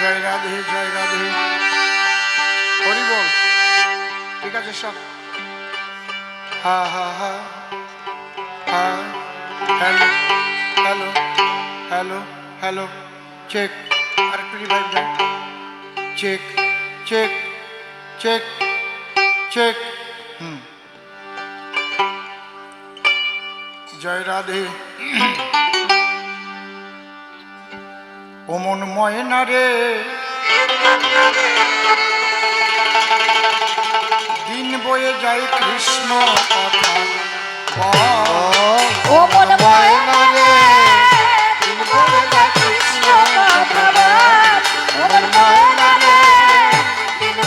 জয় রাধে জয় রাধে। হরি বল। ঠিক আছে, সব। হা হা হা। হা, hello hello hello hello, check. আর একটু revive check check check check. হুম। জয় রাধে। ওমন ময়না রে। দিন বয়ে যায় কৃষ্ণ কথা। ময়না রে। দিন বয়ে যায় কৃষ্ণ কথা ময়না রে। দিন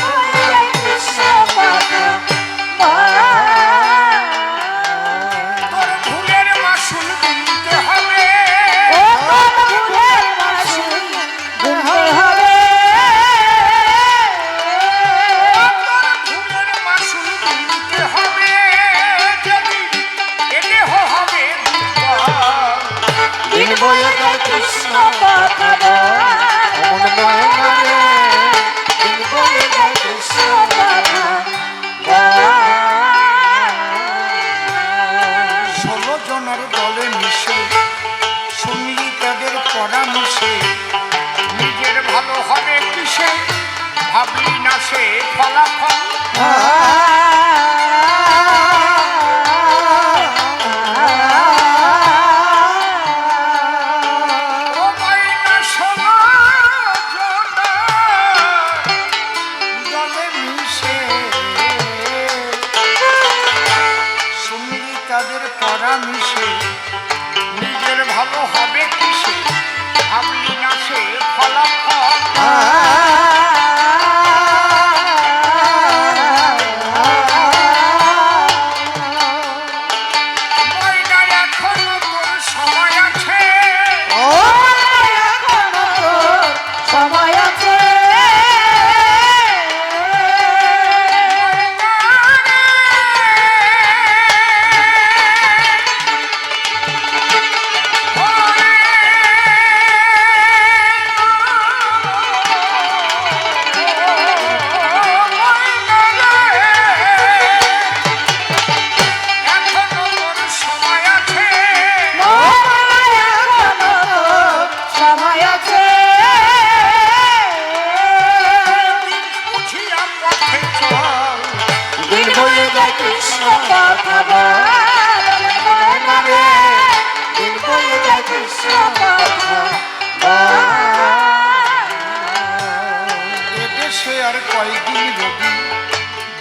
আর কয়েকদিন রবি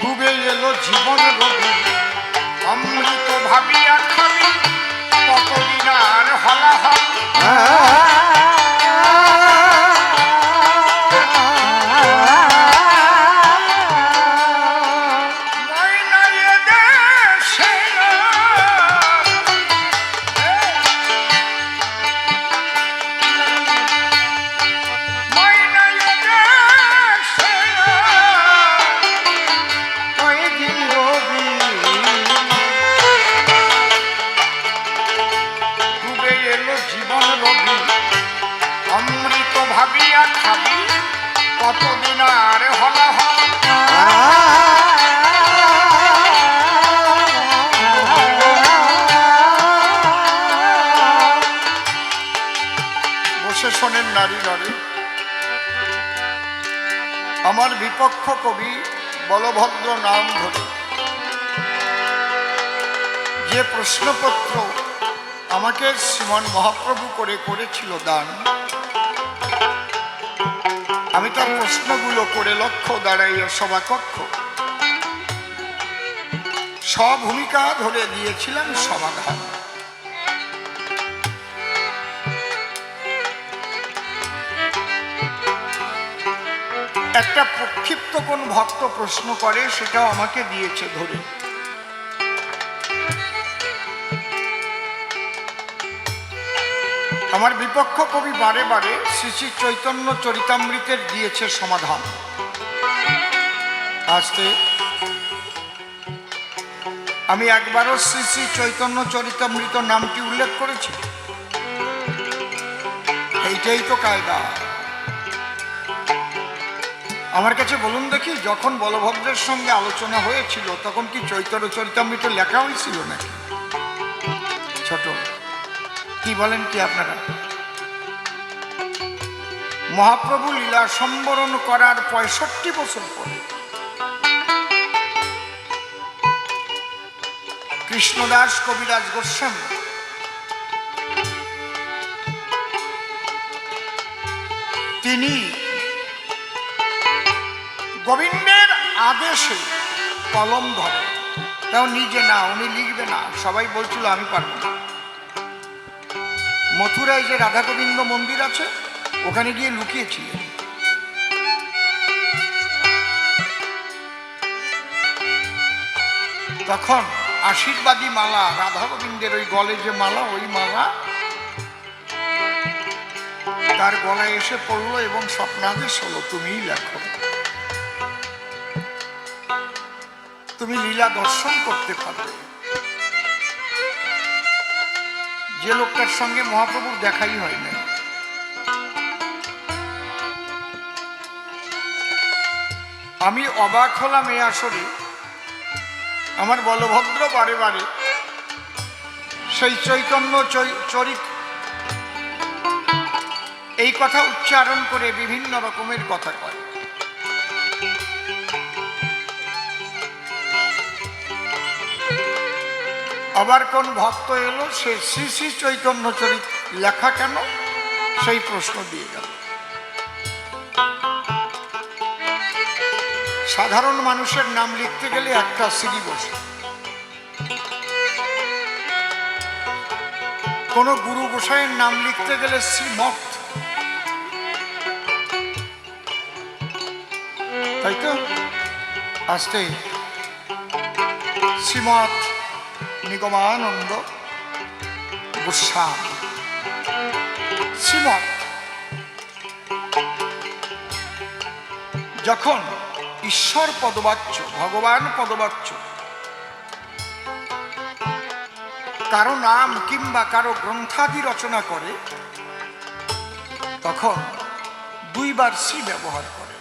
ডুবে এলো জীবন রবি। অমৃত ভাবিয়া খাবি কতদিন আর হলাহল। শোনেন নারী নারী। আমার বিপক্ষ কবি বলভদ্র নাম ধরে। যে প্রশ্নপত্র আমাকে শ্রীমান মহাপ্রভু করে করেছিল দান, আমি তার প্রশ্নগুলো করে লক্ষ্য দাঁড়াইয়া সভাকক্ষ। স্বভূমিকা ধরে দিয়েছিলাম সমাধান। একটা প্রক্ষিপ্ত কোন ভক্ত প্রশ্ন করে, সেটাও আমাকে দিয়েছে ধরে। আমার বিপক্ষ কবি বারে বারে শ্রী শ্রী চৈতন্য চরিতামৃতের দিয়েছে সমাধান। আজকে আমি একবারও শ্রী শ্রী চৈতন্য চরিতামৃত নামটি উল্লেখ করেছি। এইটাই তো কায়দা। আমার কাছে বলুন দেখি, যখন বলভদ্রের সঙ্গে আলোচনা হয়েছিল, তখন কি চৈতন্য চরিতামৃত লেখা হয়েছিল নাকি? ছোট, কি বলেন কি আপনারা? মহাপ্রভু লীলা সম্বরণ করার পঁয়ষট্টি বছর পরে কৃষ্ণদাস কবিরাজ গোস্বামী তিনি গোবিন্দের আদেশে কলম ধরে। তাও নিজে না, উনি লিখবে না। সবাই বলছিল, আমি পারব না। মথুরায় যে রাধা গোবিন্দ মন্দির আছে, ওখানে গিয়ে লুকিয়েছিলেন। তখন আশীর্বাদী মালা, রাধা গোবিন্দের ওই গলে যে মালা, ওই মালা তার গলায় এসে পড়ল এবং স্বপ্নাদেশ হলো, তুমিই লেখো। তুমি লীলা দর্শন করতে পারবে যে লোকটার সঙ্গে মহাপ্রভুর দেখাই হয় না আমি অবাক হলাম এই আসরে। আমার বলভদ্র বারে বারে সেই চৈতন্য চরিত এই কথা উচ্চারণ করে বিভিন্ন রকমের কথা কয়। আবার কোন ভক্ত এলো, সে শ্রী শ্রী চৈতন্য চরিত লেখা কেন? সেই প্রশ্ন দিয়ে গেল। সাধারণ মানুষের নাম লিখতে গেলে একটা সিঁড়ি বসে। কোন গুরু গোসাইয়ের নাম লিখতে গেলে শ্রীমঠ তাই তো? আসতে। শ্রীমঠ নিগমানন্দ গোস্বামী। শ্রীমঠ যখন ঈশ্বর পদবাচ্য, ভগবান পদবাচ্য, কারও নাম কিংবা কারও গ্রন্থাদি রচনা করে, তখন দুইবার শ্রী ব্যবহার করে।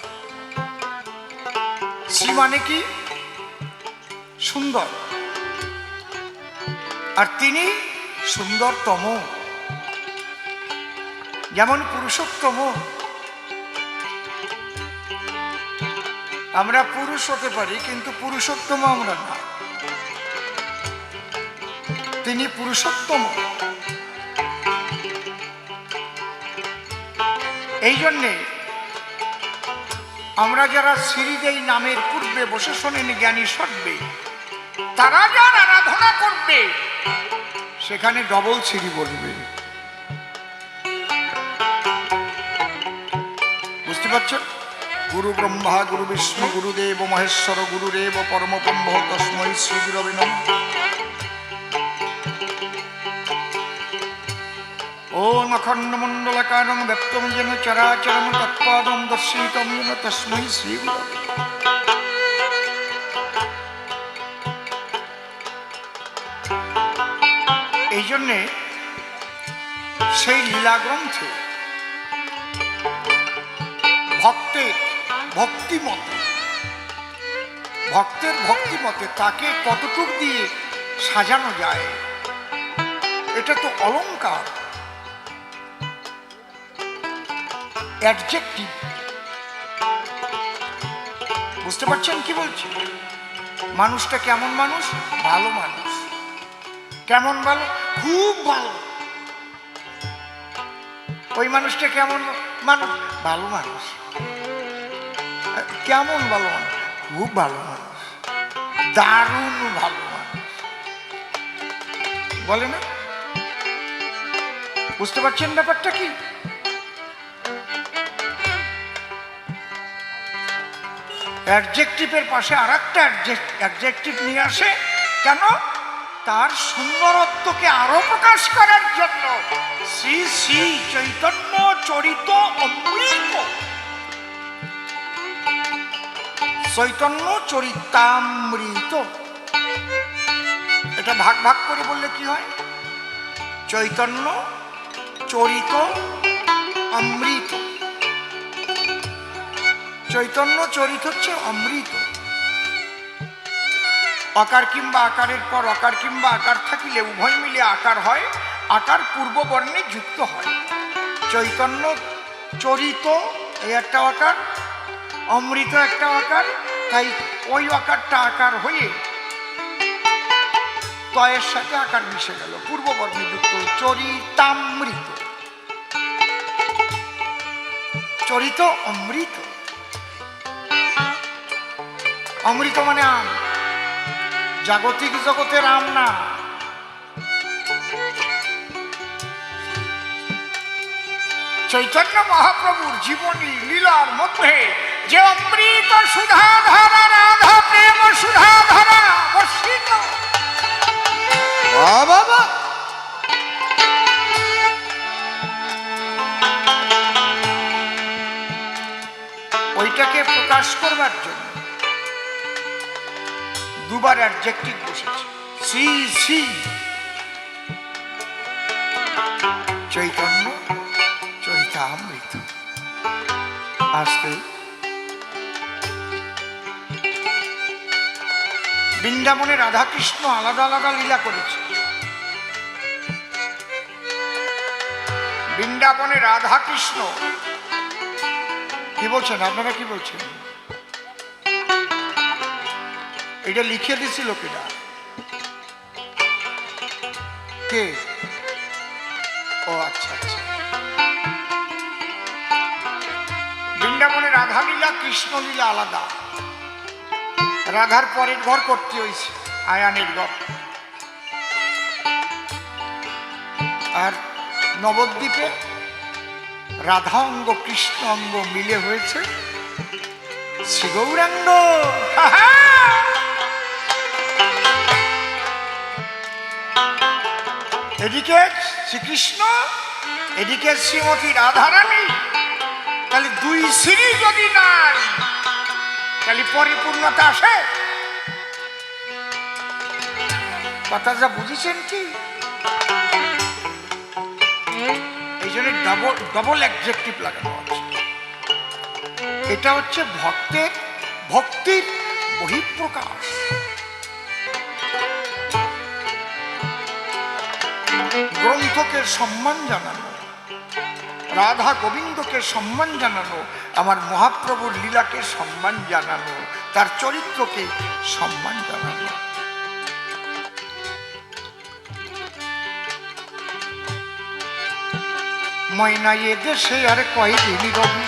শ্রী মানে কি? সুন্দর। তিনি সুন্দরতম। যেমন পুরুষোত্তম। আমরা পুরুষ হতে পারি, কিন্তু পুরুষোত্তম আমরা না। তিনি পুরুষোত্তম। এই জন্যে আমরা যারা শ্রীদেই নামের পূর্বে বসে শোনেন জ্ঞানী সটবে তারা যার আরাধনা করবে সেখানে ডবল সিঁড়ি বলবে বুঝতে পারছেন গুরু ব্রহ্মা, গুরু বিষ্ণু, গুরুদেব, মহেশ্বর, গুরুদেব পরম ব্রহ্ম তস্মৈ শ্রী গুরবে নমঃ অখণ্ড মণ্ডলকারং ব্যক্তম যেন চরাচরম তৎপাদম দর্শিতম যেন তস্মৈ জন্যে সেই লীলা গ্রন্থে ভক্তের ভক্তিমতে ভক্তের ভক্তিমতে তাকে কতটুক দিয়ে সাজানো যায়, এটা তো অলংকার। অ্যাডজেক্টিভ বুঝতে পারছেন কি বলছি? মানুষটা কেমন মানুষ? ভালো মানুষ। কেমন ভালো? খুব ভালো। ওই মানুষটা কেমন মানুষ, ভালো মানুষ। কেমন ভালো মানুষ? খুব ভালো মানুষ। দারুণ ভালো মানুষ। বলে না? বুঝতে পারছেন ব্যাপারটা কি? অ্যাডজেক্টিভের পাশে আর একটা অ্যাডজেক্টিভ নিয়ে আসে। কেন? তার সুন্দরত্বকে আরও প্রকাশ করার জন্য শ্রী শ্রী চৈতন্য চরিত অমৃত। চৈতন্য চরিতামৃত। এটা ভাগ ভাগ করে বললে কি হয়? চৈতন্য চরিত অমৃত। চৈতন্য চরিত হচ্ছে অমৃত। অকার কিংবা আকারের পর অকার কিংবা আকার থাকিলে উভয় মিলে আকার হয়, আকার পূর্ববর্ণে যুক্ত হয়। চৈতন্য চরিত এই একটা আকার, অমৃত একটা আকার, তাই ওই আকারটা আকার হয়ে তয়ের সাথে আকার মিশে গেল, পূর্ববর্ণে যুক্ত। চরিতামৃত। চরিত অমৃত। অমৃত মানে আম। জাগতিক জগতের আম না। চৈতন্য মহাপ্রভুর জীবনী লীলার মধ্যে যে অমৃত সুধা ধারা রাধা প্রেম সুধা ধারা বর্ষিত বাবা ওইটাকে প্রকাশ করবার জন্য দুবার অ্যাডজেক্টিভ বসেছে। C C. চৈতন্য চৈতামৃত আসতে। বৃন্দাবনে রাধাকৃষ্ণ আলাদা আলাদা লীলা করেছে। বৃন্দাবনে রাধাকৃষ্ণ। কি বলছেন? আপনারা কি বলছেন? এটা লিখে দিছিল কিনা কে? ও আচ্ছা আচ্ছা। বৃন্দাবনে রাধা লীলা কৃষ্ণ লীলা আলাদা। রাধার পরের ঘর করতে হয়েছে আয়ানের ঘর। আর নবদ্বীপে রাধা অঙ্গ, কৃষ্ণ অঙ্গ মিলে হয়েছে শ্রীগৌরাঙ্গ এদিকে শ্রীকৃষ্ণ, এদিকে শ্রীমতী রাধারানী। তাহলে দুই শ্রী যদি নাই, তাহলে পরিপূর্ণতা আসে। কথা যা বুঝেছেন কি? এই জন্য ডবল ডবল অ্যাডজেক্টিভ লাগানো আছে। এটা হচ্ছে ভক্তের, ভক্তির বহিঃপ্রকাশ। গ্রন্থকে সম্মান জানানো, রাধা গোবিন্দকে সম্মান জানানো, আমার মহাপ্রভুর লীলাকে সম্মান জানানো, তার চরিত্রকে সম্মান জানানো। ময়না এ দেশে আর কয়দিন রবি?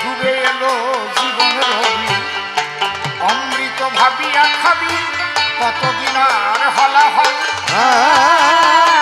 ডুবে এলো জীবন রবি। অমৃত ভাবিয়া খাবি, কতদিন আর হলা হল ah, ah, ah, ah.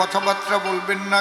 কথাবার্তা বলবেন না